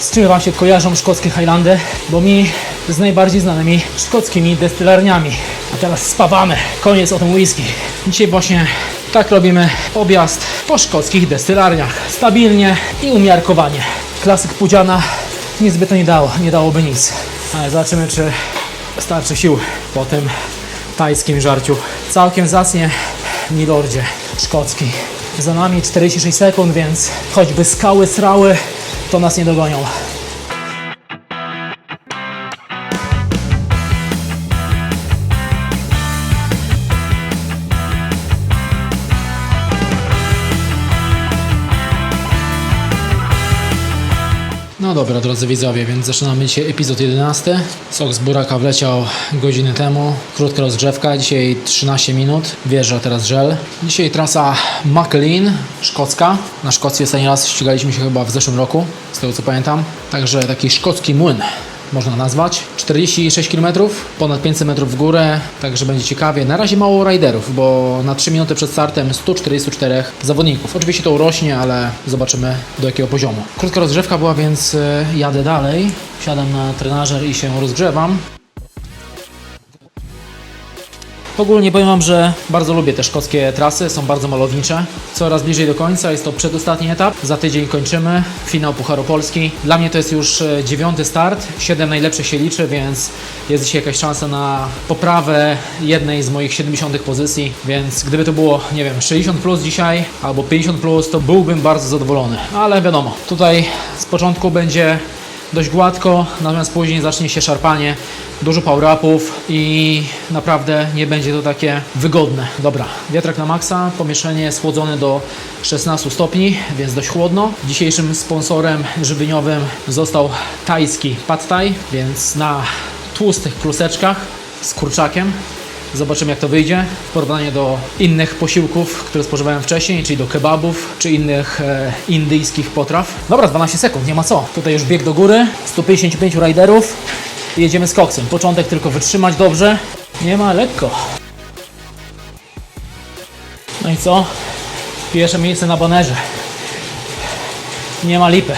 z czym Wam się kojarzą szkockie Highlandy, bo mi z najbardziej znanymi szkockimi destylarniami. A teraz spawamy. Koniec o tym whisky. Dzisiaj właśnie tak robimy objazd po szkockich destylarniach. Stabilnie i umiarkowanie. Klasyk Pudziana nic by to nie dało, nie dałoby nic. Ale zobaczymy, czy starczy sił po tym tajskim żarciu. Całkiem zacnie, milordzie szkocki. Za nami 46 sekund, więc choćby skały srały, to nas nie dogonią. No dobra, drodzy widzowie, więc zaczynamy dzisiaj epizod 11. Sok z buraka wleciał godzinę temu. Krótka rozgrzewka, dzisiaj 13 minut. Wjeżdża teraz żel. Dzisiaj trasa Maclean, szkocka. Na Szkocji ostatni raz ścigaliśmy się chyba w zeszłym roku, z tego co pamiętam. Także taki szkocki młyn można nazwać. 46 km, ponad 500 metrów w górę, także będzie ciekawie. Na razie mało riderów, bo na 3 minuty przed startem 144 zawodników. Oczywiście to urośnie, ale zobaczymy do jakiego poziomu. Krótka rozgrzewka była, więc e, jadę dalej. Siadam na trenażer i się rozgrzewam. Ogólnie powiem Wam, że bardzo lubię te szkockie trasy, są bardzo malownicze. Coraz bliżej do końca, jest to przedostatni etap. Za tydzień kończymy, finał Pucharu Polski. Dla mnie to jest już e, dziewiąty start, siedem najlepszych się liczy, więc jest dzisiaj jakaś szansa na poprawę jednej z moich 70 pozycji, więc gdyby to było, nie wiem, 60 plus dzisiaj albo 50 plus, to byłbym bardzo zadowolony. Ale wiadomo, tutaj z początku będzie dość gładko, natomiast później zacznie się szarpanie, dużo power-upów i naprawdę nie będzie to takie wygodne. Dobra, wiatrak na maksa, pomieszczenie schłodzone do 16 stopni, więc dość chłodno. Dzisiejszym sponsorem żywieniowym został tajski Pad Thai, więc na tłustych kluseczkach z kurczakiem Zobaczymy jak to wyjdzie w porównaniu do innych posiłków, które spożywałem wcześniej, czyli do kebabów czy innych e, indyjskich potraw. Dobra, 12 sekund, nie ma co. Tutaj już bieg do góry, 155 riderów i jedziemy z koksem. Początek tylko wytrzymać dobrze. Nie ma lekko. No i co? Pierwsze miejsce na banerze. Nie ma lipy.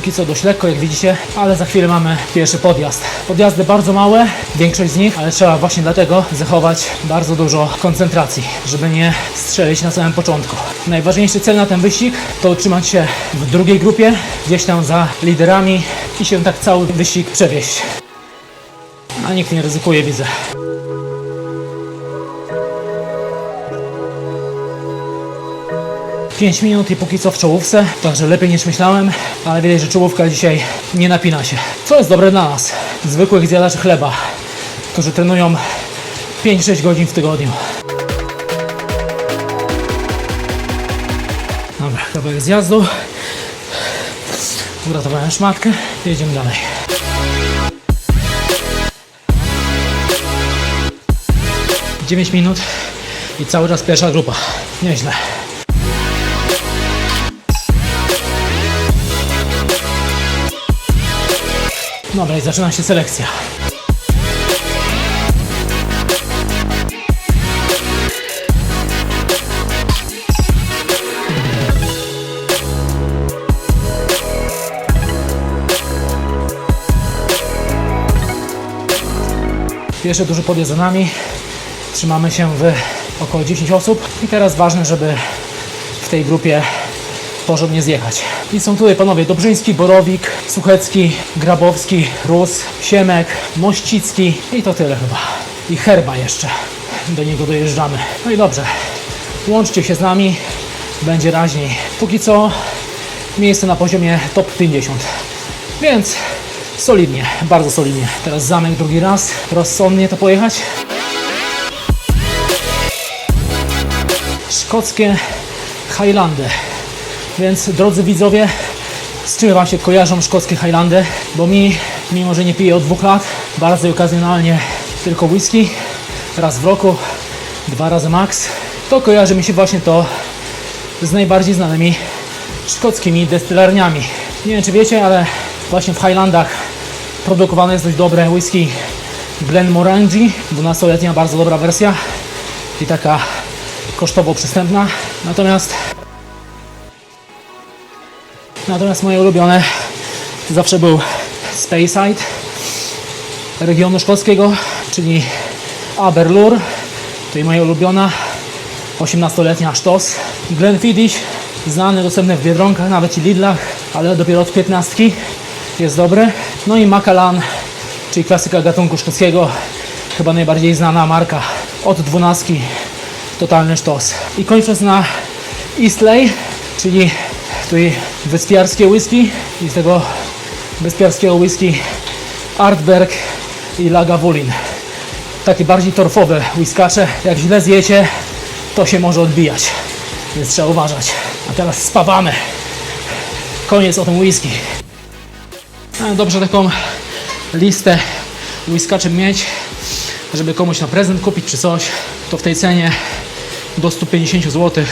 Póki co dość lekko, jak widzicie, ale za chwilę mamy pierwszy podjazd. Podjazdy bardzo małe, większość z nich, ale trzeba właśnie dlatego zachować bardzo dużo koncentracji, żeby nie strzelić na samym początku. Najważniejszy cel na ten wyścig to utrzymać się w drugiej grupie, gdzieś tam za liderami i się tak cały wyścig przewieźć. A nikt nie ryzykuje, widzę. Pięć minut i póki co w czołówce, także lepiej niż myślałem, ale widać, że czołówka dzisiaj nie napina się. Co jest dobre dla nas, zwykłych zjadaczy chleba, którzy trenują 5-6 godzin w tygodniu. Dobra, kawałek zjazdu. Uratowałem szmatkę, jedziemy dalej. Dziewięć minut i cały czas pierwsza grupa. Nieźle. Dobra, i zaczyna się selekcja. Pierwszy duży podjazd za nami. Trzymamy się w około 10 osób. I teraz ważne, żeby w tej grupie porządnie zjechać. I są tutaj panowie Dobrzyński, Borowik, Suchecki, Grabowski, Rus, Siemek, Mościcki i to tyle chyba. I Herba jeszcze. Do niego dojeżdżamy. No i dobrze. Łączcie się z nami. Będzie raźniej. Póki co miejsce na poziomie top 50. Więc solidnie, bardzo solidnie. Teraz zamek drugi raz. Rozsądnie to pojechać. Szkockie Highlandy. Więc drodzy widzowie, z czym Wam się kojarzą szkockie Highlandy? Bo mi, mimo że nie piję od dwóch lat, bardzo okazjonalnie tylko whisky, raz w roku, dwa razy max, to kojarzy mi się właśnie to z najbardziej znanymi szkockimi destylarniami. Nie wiem czy wiecie, ale właśnie w Highlandach produkowane jest dość dobre whisky Glenmorangie, 12-letnia, bardzo dobra wersja i taka kosztowo przystępna. Natomiast Natomiast moje ulubione zawsze był Speyside regionu szkockiego, czyli Aberlour. Tutaj moja ulubiona 18-letnia sztos. Glenfiddich, znany, dostępny w Biedronkach, nawet i Lidlach, ale dopiero od 15 jest dobry. No i Macallan, czyli klasyka gatunku szkockiego, chyba najbardziej znana marka od 12 totalny sztos. I kończąc na Eastley, czyli tutaj wyspiarskie whisky i z tego wyspiarskiego whisky Artberg i Lagavulin. Takie bardziej torfowe whiskacze. Jak źle zjecie, to się może odbijać. Więc trzeba uważać. A teraz spawamy. Koniec o tym whisky. Dobrze taką listę whiskaczy mieć, żeby komuś na prezent kupić czy coś, to w tej cenie do 150 zł,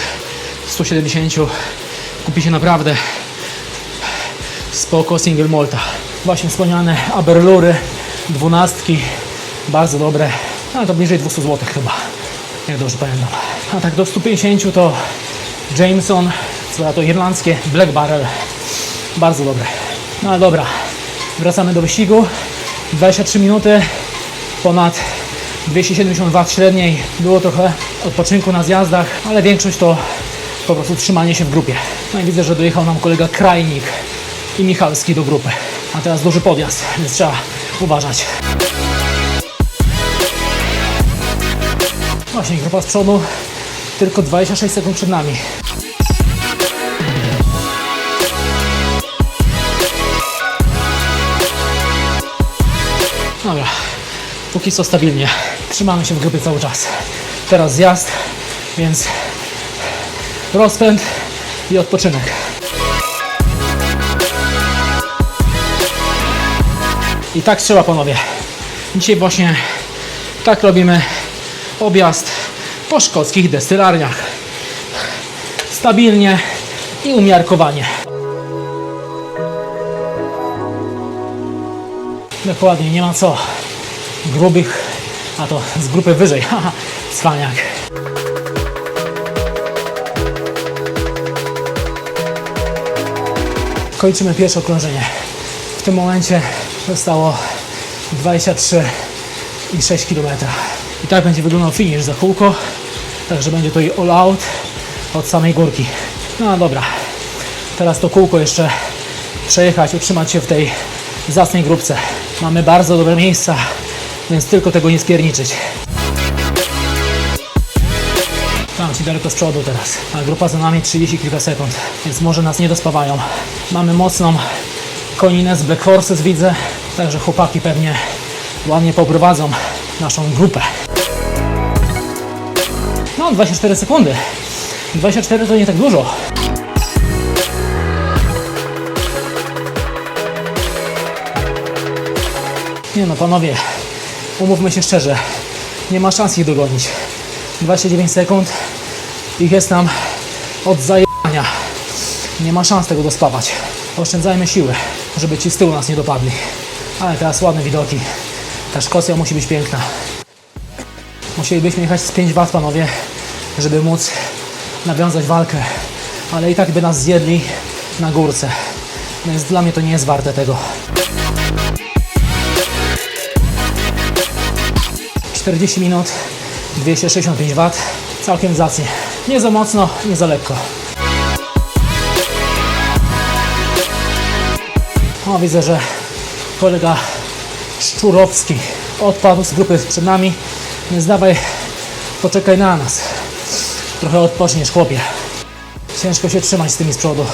170 kupi się naprawdę spoko single malta. Właśnie wspomniane Aberlury, dwunastki, bardzo dobre, ale to bliżej 200 zł chyba, jak dobrze pamiętam. A tak do 150 to Jameson, co to irlandzkie, Black Barrel, bardzo dobre. No ale dobra, wracamy do wyścigu. 23 minuty, ponad 270 W średniej. Było trochę odpoczynku na zjazdach, ale większość to po prostu trzymanie się w grupie. No i widzę, że dojechał nam kolega Krajnik i Michalski do grupy. A teraz duży podjazd, więc trzeba uważać. Właśnie grupa z przodu, tylko 26 sekund przed nami. Dobra, póki co stabilnie. Trzymamy się w grupie cały czas. Teraz zjazd, więc rozpęd i odpoczynek. I tak trzeba panowie. Dzisiaj właśnie tak robimy objazd po szkockich destylarniach. Stabilnie i umiarkowanie. Dokładnie, nie ma co. Grubych, a to z grupy wyżej. Haha, cwaniak. Kończymy pierwsze okrążenie. W tym momencie zostało 23,6 km. I tak będzie wyglądał finish za kółko. Także będzie to i all out od samej górki. No dobra. Teraz to kółko jeszcze przejechać, utrzymać się w tej zacnej grupce. Mamy bardzo dobre miejsca, więc tylko tego nie spierniczyć. Ci daleko z przodu teraz. A grupa za nami 30 kilka sekund, więc może nas nie dospawają. Mamy mocną koninę z Black Forces widzę, także chłopaki pewnie ładnie poprowadzą naszą grupę. No, 24 sekundy. 24 to nie tak dużo. Nie no, panowie, umówmy się szczerze, nie ma szans ich dogonić. 29 sekund, ich jest tam od zajebania. Nie ma szans tego dospawać. Oszczędzajmy siły, żeby ci z tyłu nas nie dopadli. Ale teraz ładne widoki. Ta Szkocja musi być piękna. Musielibyśmy jechać z 5 W, panowie, żeby móc nawiązać walkę. Ale i tak by nas zjedli na górce. Więc dla mnie to nie jest warte tego. 40 minut, 265 W. Całkiem zacnie. Nie za mocno, nie za lekko. O, widzę, że kolega Szczurowski odpadł z grupy przed nami. Więc dawaj, poczekaj na nas. Trochę odpoczniesz, chłopie. Ciężko się trzymać z tymi z przodu.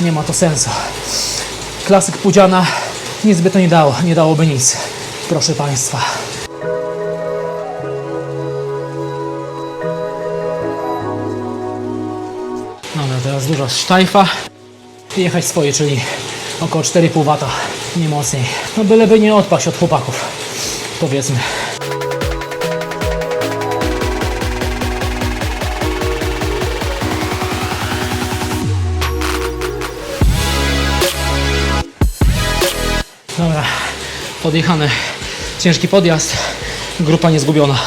Nie ma to sensu. Klasyk Pudziana nic by to nie dało, nie dałoby nic. Proszę Państwa. Teraz duża sztajfa. I jechać swoje, czyli około 4,5 W, nie mocniej. No byleby nie odpaść od chłopaków, powiedzmy. Dobra, podjechany ciężki podjazd, grupa niezgubiona.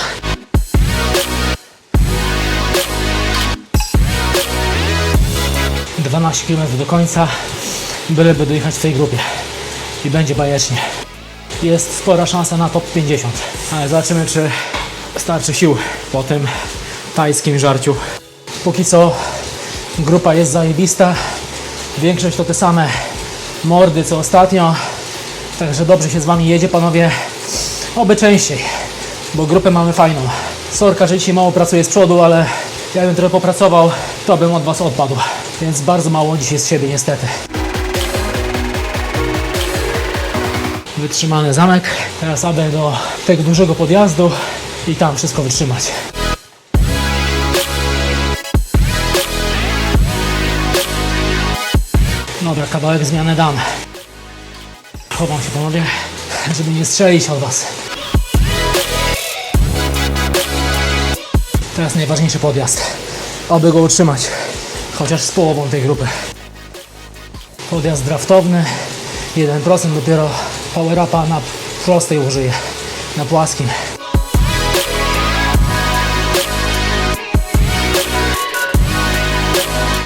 12 km do końca, byleby dojechać w tej grupie. I będzie bajecznie. Jest spora szansa na top 50, ale zobaczymy, czy starczy sił po tym tajskim żarciu. Póki co grupa jest zajebista. Większość to te same mordy co ostatnio. Także dobrze się z Wami jedzie, panowie. Oby częściej, bo grupę mamy fajną. Sorka, że dzisiaj mało pracuję z przodu, ale ja bym trochę popracował, to bym od Was odpadł. Więc bardzo mało dzisiaj z siebie, niestety. Wytrzymany zamek. Teraz aby do tego dużego podjazdu i tam wszystko wytrzymać. Dobra, kawałek zmiany dane. Chowam się panowie, żeby nie strzelić od Was. Teraz najważniejszy podjazd. Aby go utrzymać, chociaż z połową tej grupy. Podjazd draftowny, 1% dopiero power upa na prostej użyję, na płaskim.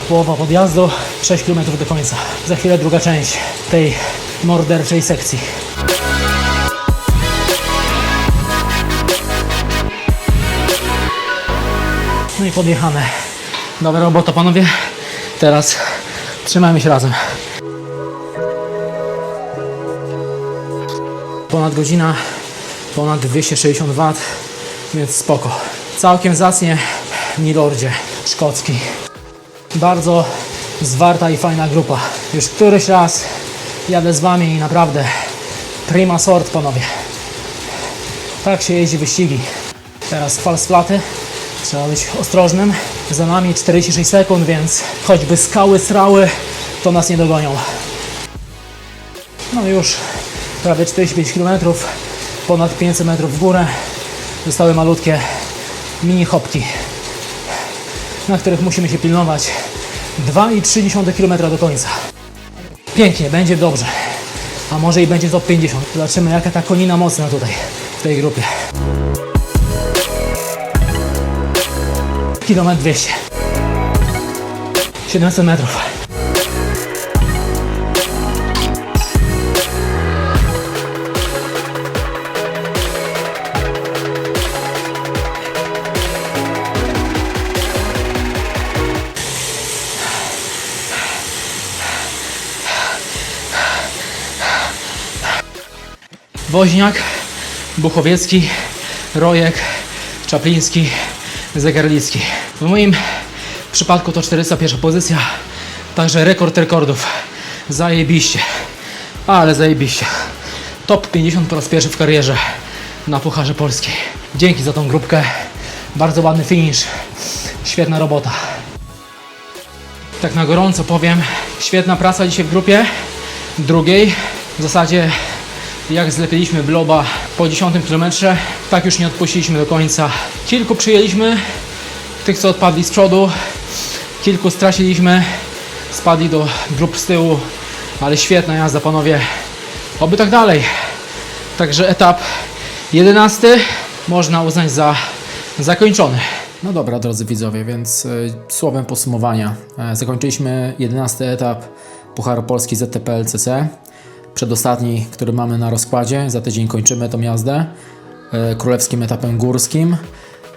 Połowa podjazdu, 6 km do końca. Za chwilę druga część tej morderczej sekcji. No i podjechane. Dobra robota panowie. Teraz trzymajmy się razem. Ponad godzina, ponad 260 W, więc spoko. Całkiem zacnie Milordzie szkocki. Bardzo zwarta i fajna grupa. Już któryś raz jadę z Wami i naprawdę prima sort, panowie. Tak się jeździ wyścigi. Teraz fals flaty. Trzeba być ostrożnym. Za nami 46 sekund, więc choćby skały srały, to nas nie dogonią. No już prawie 45 km, ponad 500 metrów w górę. Zostały malutkie mini hopki na których musimy się pilnować 2,3 km do końca. Pięknie, będzie dobrze. A może i będzie top 50. Zobaczymy jaka ta konina mocna tutaj, w tej grupie. Kilometr 200. 700 metrów. Woźniak, Buchowiecki, Rojek, Czapliński, Zegarlicki. W moim przypadku to 401 pozycja, także rekord rekordów. Zajebiście, ale zajebiście. Top 50 po raz pierwszy w karierze na Pucharze Polskiej. Dzięki za tą grupkę. Bardzo ładny finish. Świetna robota. Tak na gorąco powiem, świetna praca dzisiaj w grupie drugiej. W zasadzie jak zlepiliśmy bloba po 10 km, tak już nie odpuściliśmy do końca. Kilku przyjęliśmy, tych co odpadli z przodu, kilku straciliśmy, spadli do grup z tyłu, ale świetna jazda panowie. Oby tak dalej. Także etap 11 można uznać za zakończony. No dobra, drodzy widzowie, więc y, słowem podsumowania. E, zakończyliśmy 11 etap Pucharu Polski ZTP LCC. Przedostatni, który mamy na rozkładzie. Za tydzień kończymy tą jazdę e, królewskim etapem górskim.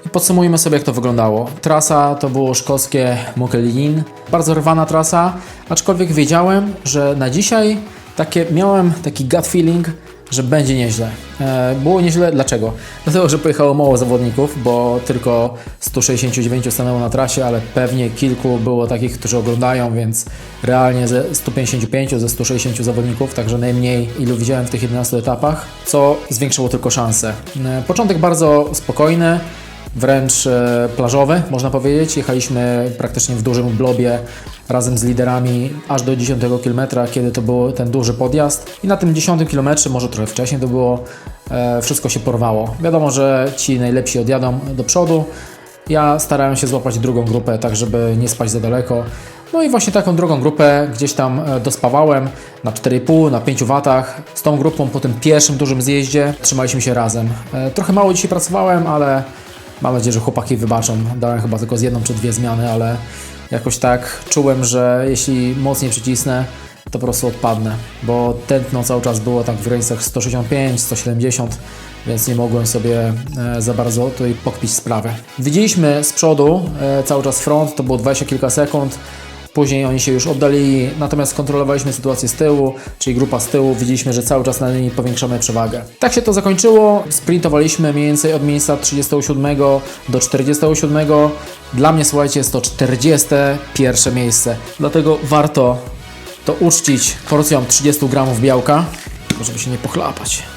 I podsumujmy sobie, jak to wyglądało. Trasa to było szkockie Mokelin. Bardzo rwana trasa, aczkolwiek wiedziałem, że na dzisiaj takie, miałem taki gut feeling, że będzie nieźle. E, było nieźle, dlaczego? Dlatego, że pojechało mało zawodników, bo tylko 169 stanęło na trasie, ale pewnie kilku było takich, którzy oglądają, więc realnie ze 155, ze 160 zawodników, także najmniej ilu widziałem w tych 11 etapach, co zwiększyło tylko szanse. E, początek bardzo spokojny, wręcz e, plażowy, można powiedzieć. Jechaliśmy praktycznie w dużym blobie razem z liderami aż do 10 km, kiedy to był ten duży podjazd. I na tym 10 km, może trochę wcześniej to było, e, wszystko się porwało. Wiadomo, że ci najlepsi odjadą do przodu. Ja starałem się złapać drugą grupę, tak żeby nie spać za daleko. No i właśnie taką drugą grupę gdzieś tam e, dospawałem na 4,5, na 5 watach. Z tą grupą po tym pierwszym dużym zjeździe trzymaliśmy się razem. Trochę mało dzisiaj pracowałem, ale Mam nadzieję, że chłopaki wybaczą. Dałem chyba tylko z jedną czy dwie zmiany, ale jakoś tak czułem, że jeśli mocniej przycisnę, to po prostu odpadnę, bo tętno cały czas było tak w granicach 165, 170, więc nie mogłem sobie e, za bardzo tutaj pokpić sprawę. Widzieliśmy z przodu e, cały czas front, to było 20 kilka sekund, Później oni się już oddalili, natomiast kontrolowaliśmy sytuację z tyłu, czyli grupa z tyłu, widzieliśmy, że cały czas na linii powiększamy przewagę. Tak się to zakończyło, sprintowaliśmy mniej więcej od miejsca 37 do 47. Dla mnie, słuchajcie, jest to 41 miejsce, dlatego warto to uczcić porcją 30 gramów białka, żeby się nie pochlapać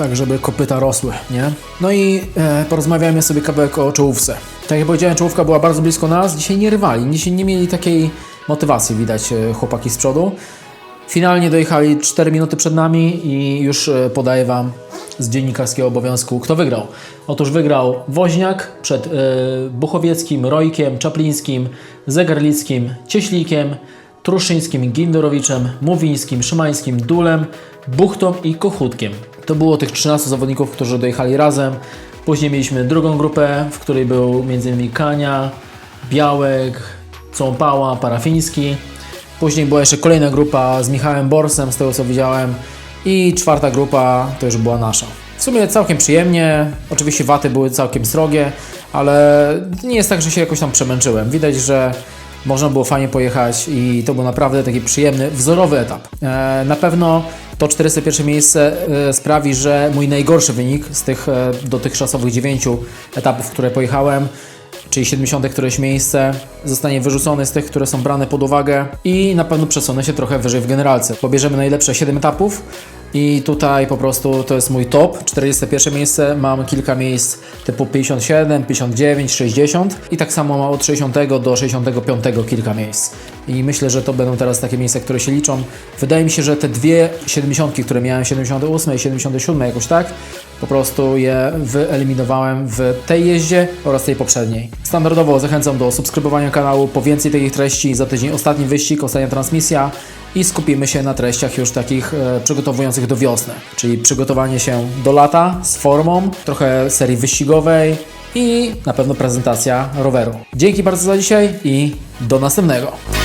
tak żeby kopyta rosły, nie? No i e, porozmawiajmy sobie kawałek o czołówce. Tak jak powiedziałem, czołówka była bardzo blisko nas, dzisiaj nie rywali, dzisiaj nie mieli takiej motywacji, widać e, chłopaki z przodu. Finalnie dojechali 4 minuty przed nami i już e, podaję Wam z dziennikarskiego obowiązku, kto wygrał. Otóż wygrał Woźniak przed e, Buchowieckim, Rojkiem, Czaplińskim, Zegarlickim, Cieślikiem, Truszyńskim, Gindorowiczem, Mówińskim, Szymańskim, Dulem, Buchtą i Kochutkiem. To było tych 13 zawodników, którzy dojechali razem. Później mieliśmy drugą grupę, w której był m.in. Kania, Białek, Cąpała, Parafiński. Później była jeszcze kolejna grupa z Michałem Borsem, z tego co widziałem. I czwarta grupa to już była nasza. W sumie całkiem przyjemnie. Oczywiście waty były całkiem srogie, ale nie jest tak, że się jakoś tam przemęczyłem. Widać, że można było fajnie pojechać i to był naprawdę taki przyjemny, wzorowy etap. E, na pewno to 401 miejsce e, sprawi, że mój najgorszy wynik z tych e, dotychczasowych 9 etapów, które pojechałem, czyli 70 któreś miejsce, zostanie wyrzucony z tych, które są brane pod uwagę i na pewno przesunę się trochę wyżej w generalce. Pobierzemy najlepsze 7 etapów i tutaj po prostu to jest mój top, 41 miejsce, mam kilka miejsc typu 57, 59, 60 i tak samo mam od 60 do 65 kilka miejsc. I myślę, że to będą teraz takie miejsca, które się liczą. Wydaje mi się, że te dwie 70, które miałem, 78 i 77 jakoś tak, po prostu je wyeliminowałem w tej jeździe oraz tej poprzedniej. Standardowo zachęcam do subskrybowania kanału po więcej takich treści. Za tydzień ostatni wyścig, ostatnia transmisja i skupimy się na treściach już takich e, przygotowujących do wiosny, czyli przygotowanie się do lata z formą, trochę serii wyścigowej i na pewno prezentacja roweru. Dzięki bardzo za dzisiaj i do następnego.